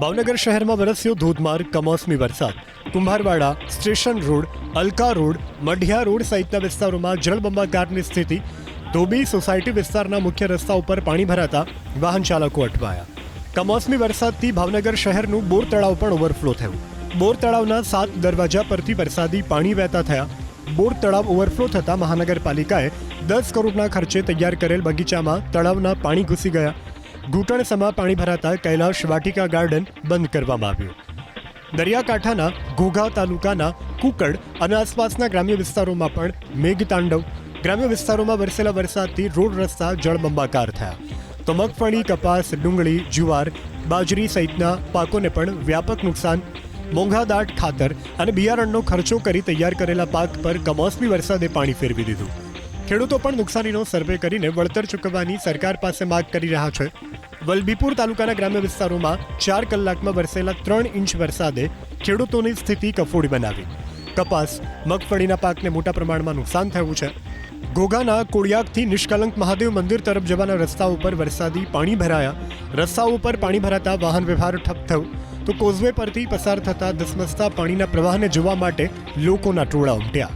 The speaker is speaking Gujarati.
ભાવનગર શહેરમાં વરસ્યો ધોધમાર કમોસમી વરસાદ. Kumbharwada, station road, Alka road, Madhiya road સહિતના વિસ્તારોમાં જળબંબાકારની સ્થિતિ. ધોબી સોસાયટી વિસ્તારના મુખ્ય રસ્તા ઉપર પાણી ભરાતા વાહન ચાલકો અટવાયા. કમોસમી વરસાદથી ભાવનગર શહેરનું બોર તળાવ પણ ઓવરફ્લો થયું. બોર તળાવના સાત દરવાજા પરથી વરસાદી પાણી વહેતા થયા. બોર તળાવ ઓવરફ્લો થતાં મહાનગરપાલિકાએ દસ કરોડના ખર્ચે તૈયાર કરેલ બગીચામાં તળાવના પાણી ઘૂસી ગયા. ઘૂંટણસમાં પાણી ભરાતા કૈલાશ વાટિકા ગાર્ડન બંધ કરવામાં આવ્યું. દરિયાકાંઠાના ઘોઘા તાલુકાના કુકડ અને આસપાસના ગ્રામ્ય વિસ્તારોમાં પણ મેઘતાંડવ. ગ્રામ્ય વિસ્તારોમાં વરસેલા વરસાદથી રોડ રસ્તા જળબંબાકાર થયા. તો મગફળી કપાસ, ડુંગળી, જુવાર, બાજરી સહિતના પાકોને પણ વ્યાપક નુકસાન. મોંઘાદાટ, ખાતર અને બિયારણનો ખર્ચો કરી તૈયાર કરેલા પાક પર કમોસમી વરસાદે પાણી ફેરવી દીધું. ખેડૂતો પણ નુકસાનીનો સર્વે કરીને વળતર ચૂકવવાની સરકાર પાસે માંગ કરી રહ્યા છે. વલભીપુર તાલુકાના ગ્રામ્ય વિસ્તારોમાં ચાર કલાકમાં વરસેલા ત્રણ ઇંચ વરસાદે ખેડૂતોની સ્થિતિ કફોડી બનાવી. કપાસ, મગફળીના પાકને મોટા પ્રમાણમાં નુકસાન થયું છે. ઘોઘાના કોળિયાકથી નિષ્કલંક મહાદેવ મંદિર તરફ જવાના રસ્તા ઉપર વરસાદી પાણી ભરાયા. રસ્તાઓ ઉપર પાણી ભરાતા વાહન વ્યવહાર ઠપ થયો. તો કોઝવે પરથી પસાર થતા ધસમસતા પાણીના પ્રવાહને જોવા માટે લોકોના ટોળા ઉમટ્યા.